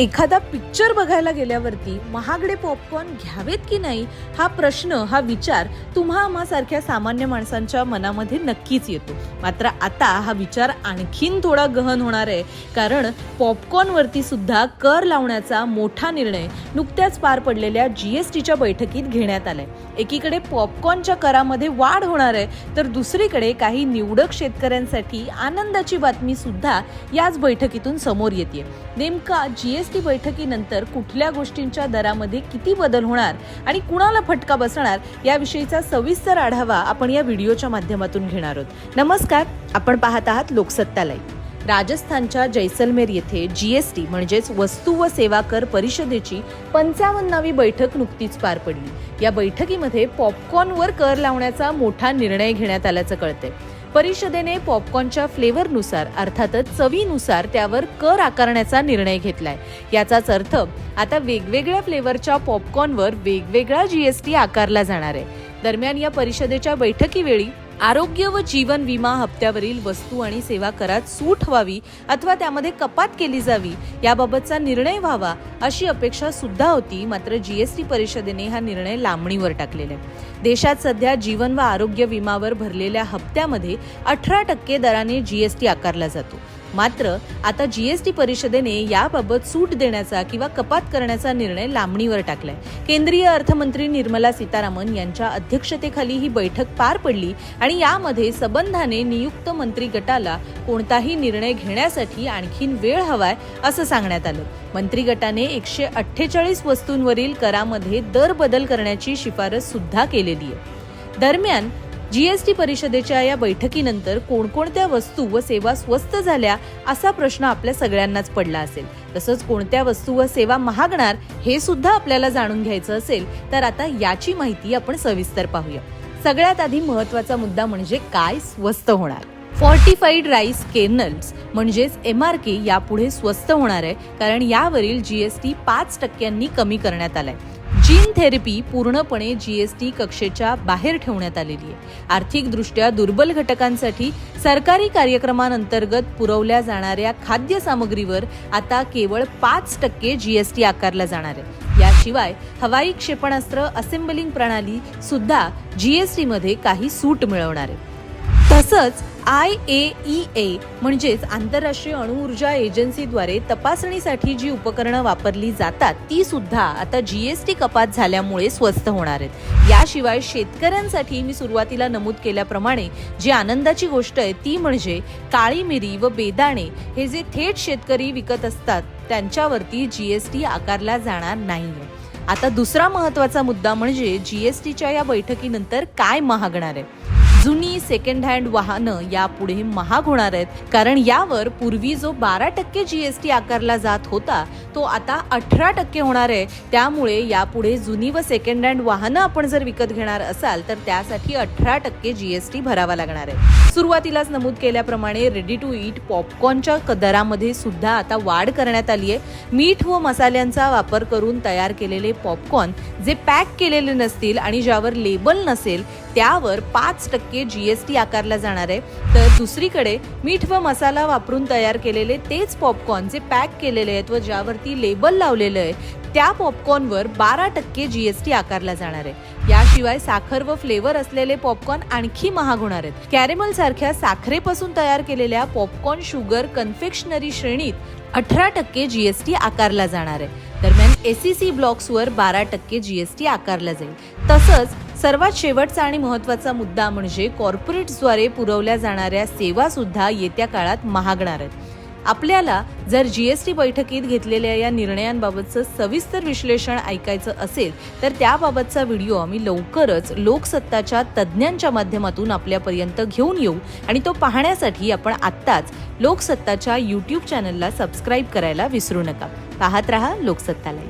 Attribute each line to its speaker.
Speaker 1: एखादा पिक्चर बघायला गेल्यावरती महागडे पॉपकॉर्न घ्यावेत की नाही हा प्रश्न हा विचार तुम्हा आम्हासारख्या सामान्य माणसांच्या मनामध्ये नक्कीच येतो. मात्र आता हा विचार आणखीन थोडा गहन होणार आहे कारण पॉपकॉर्नवरती सुद्धा कर लावण्याचा मोठा निर्णय नुकत्याच पार पडलेल्या जी एस टीच्या बैठकीत घेण्यात आलाय. एकीकडे पॉपकॉर्नच्या करामध्ये वाढ होणार आहे तर दुसरीकडे काही निवडक शेतकऱ्यांसाठी आनंदाची बातमी सुद्धा याच बैठकीतून समोर येते नेमका जी एस जीएसटी बैठकीनंतर कुठल्या गोष्टींच्या दरामध्ये किती बदल होणार आणि कुणाला फटका बसणार याविषयीचा सविस्तर आढावा आपण या व्हिडिओच्या माध्यमातून घेणार आहोत. नमस्कार आपण पाहत आहात लोकसत्तालय राजस्थानच्या जैसलमेर येथे जीएसटी म्हणजेच वस्तू व सेवा कर परिषदेची पंचावन्नावी बैठक नुकतीच पार पडली. या बैठकीमध्ये पॉपकॉर्नवर कर लावण्याचा मोठा निर्णय घेण्यात आल्याचं कळतंय. परिषदेने पॉपकॉर्नच्या फ्लेवरनुसार अर्थातच चवीनुसार त्यावर कर आकारण्याचा निर्णय घेतलाय. याचाच अर्थ आता वेगवेगळ्या फ्लेवरच्या पॉपकॉर्नवर वेगवेगळा जीएसटी आकारला जाणार आहे. दरम्यान या परिषदेच्या बैठकीवेळी आरोग्य व जीवन विमा हप्त्यावरील वस्तू आणि सेवा करात सूट व्हावी अथवा त्यामध्ये कपात केली जावी याबाबतचा निर्णय व्हावा अशी अपेक्षा सुद्धा होती मात्र जीएसटी परिषदेने हा निर्णय लांबणीवर टाकलेला आहे. देशात सध्या जीवन व आरोग्य विमावर भरलेल्या हप्त्यामध्ये अठरा टक्के दराने जीएसटी आकारला जातो. मात्र आता जीएसटी परिषदेने याबाबत सूट देण्याचा किंवा कपात करण्याचा निर्णय लांबणीवर टाकलाय. केंद्रीय अर्थमंत्री निर्मला सीतारामन यांच्या अध्यक्षतेखाली ही बैठक पार पडली आणि यामध्ये सबंधाने नियुक्त मंत्री गटाला कोणताही निर्णय घेण्यासाठी आणखीन वेळ हवाय असं सांगण्यात आलं. मंत्री गटाने एकशे अठ्ठेचाळीस वस्तूंवरील करामध्ये दर बदल करण्याची शिफारस सुद्धा केलेली आहे. दरम्यान जीएसटी परिषदेच्या या बैठकीनंतर कोणकोणत्या वस्तू व सेवा स्वस्त झाल्या असा प्रश्न आपल्या सगळ्यांनाच पडला असेल. तसंच कोणत्या वस्तू व सेवा महागणार हे सुद्धा आपल्याला जाणून घ्यायचं असेल तर आता याची माहिती आपण सविस्तर पाहूया. सगळ्यात आधी महत्त्वाचा मुद्दा म्हणजे काय स्वस्त होणार? फॉर्टिफाईड राईस केर्नल्स म्हणजेच एम आर के यापुढे स्वस्त होणार आहे कारण यावरील जीएसटी पाच टक्क्यांनी कमी करण्यात आलाय. जीन थेरपी पूर्णपणे जीएसटी कक्षेच्या बाहेर ठेवण्यात आलेली आहे. आर्थिकदृष्ट्या दुर्बल घटकांसाठी सरकारी कार्यक्रमांतर्गत पुरवल्या जाणाऱ्या खाद्य सामग्रीवर आता केवळ पाच टक्के जीएसटी आकारला जाणार आहे. याशिवाय हवाई क्षेपणास्त्र असेंबलिंग प्रणाली सुद्धा जीएसटीमध्ये काही सूट मिळवणार आहे. तसंच आय ए ई ए म्हणजेच आंतरराष्ट्रीय अणुऊर्जा एजन्सीद्वारे तपासणीसाठी जी उपकरणं वापरली जातात ती सुद्धा आता जीएसटी कपात झाल्यामुळे स्वस्त होणार आहेत. याशिवाय शेतकऱ्यांसाठी मी सुरुवातीला नमूद केल्याप्रमाणे जी आनंदाची गोष्ट आहे ती म्हणजे काळी मिरी व बेदाणे हे जे थेट शेतकरी विकत असतात त्यांच्यावरती जीएसटी आकारला जाणार नाहीये. आता दुसरा महत्त्वाचा मुद्दा म्हणजे जीएसटीच्या या बैठकीनंतर काय महागणार आहे? जुनी सेकंड हँड वाहनं यापुढे महाग होणार आहेत. कारण यावर पूर्वी जो बारा टक्के जीएसटी आकारला जात होता तो आता अठरा टक्के होणार आहे. त्यामुळे यापुढे जुनी व सेकंड हँड वाहनं आपण जर विकत घेणार असाल तर त्यासाठी अठरा टक्के जीएसटी भरावा लागणार आहे. सुरुवातीलाच नमूद केल्याप्रमाणे रेडी टू ईट पॉपकॉर्नच्या दरामध्ये सुद्धा आता वाढ करण्यात आली आहे मीठ व मसाल्यांचा वापर करून तयार केलेले पॉपकॉर्न जे पॅक केलेले नसतील आणि ज्यावर लेबल नसेल त्यावर पाच टक्के जीएसटी आकारला जाणार आहे. तर दुसरीकडे मीठ व मसाला वापरून तयार केलेले तेच पॉपकॉर्न जे पॅक केलेले आहेत व ज्यावरती लेबल लावलेलं आहे त्या पॉपकॉर्नवर बारा टक्के जीएसटी आकारला जाणार आहे. याशिवाय साखर व फ्लेवर असलेले पॉपकॉर्न आणखी महाग होणार आहेत. कॅरेमल सारख्या साखरेपासून तयार केलेल्या पॉपकॉर्न शुगर कन्फेक्शनरी श्रेणीत अठरा टक्के जीएसटी आकारला जाणार आहे. दरम्यान एसीसी ब्लॉक्सवर बारा टक्के जीएसटी आकारला जाईल. तसंच सर्वात शेवटचा आणि महत्त्वाचा मुद्दा म्हणजे कॉर्पोरेट्सद्वारे पुरवल्या जाणाऱ्या सेवा सुद्धा येत्या काळात महागणार आहेत. आपल्याला जर जीएसटी बैठकीत घेतलेल्या या निर्णयांबाबतचं सविस्तर विश्लेषण ऐकायचं असेल तर त्याबाबतचा व्हिडिओ आम्ही लवकरच लोकसत्ताच्या तज्ज्ञांच्या माध्यमातून आपल्यापर्यंत घेऊन येऊ आणि तो पाहण्यासाठी आपण आत्ताच लोकसत्ताच्या यूट्यूब चॅनलला सबस्क्राईब करायला विसरू नका. पाहत रहा लोकसत्तालय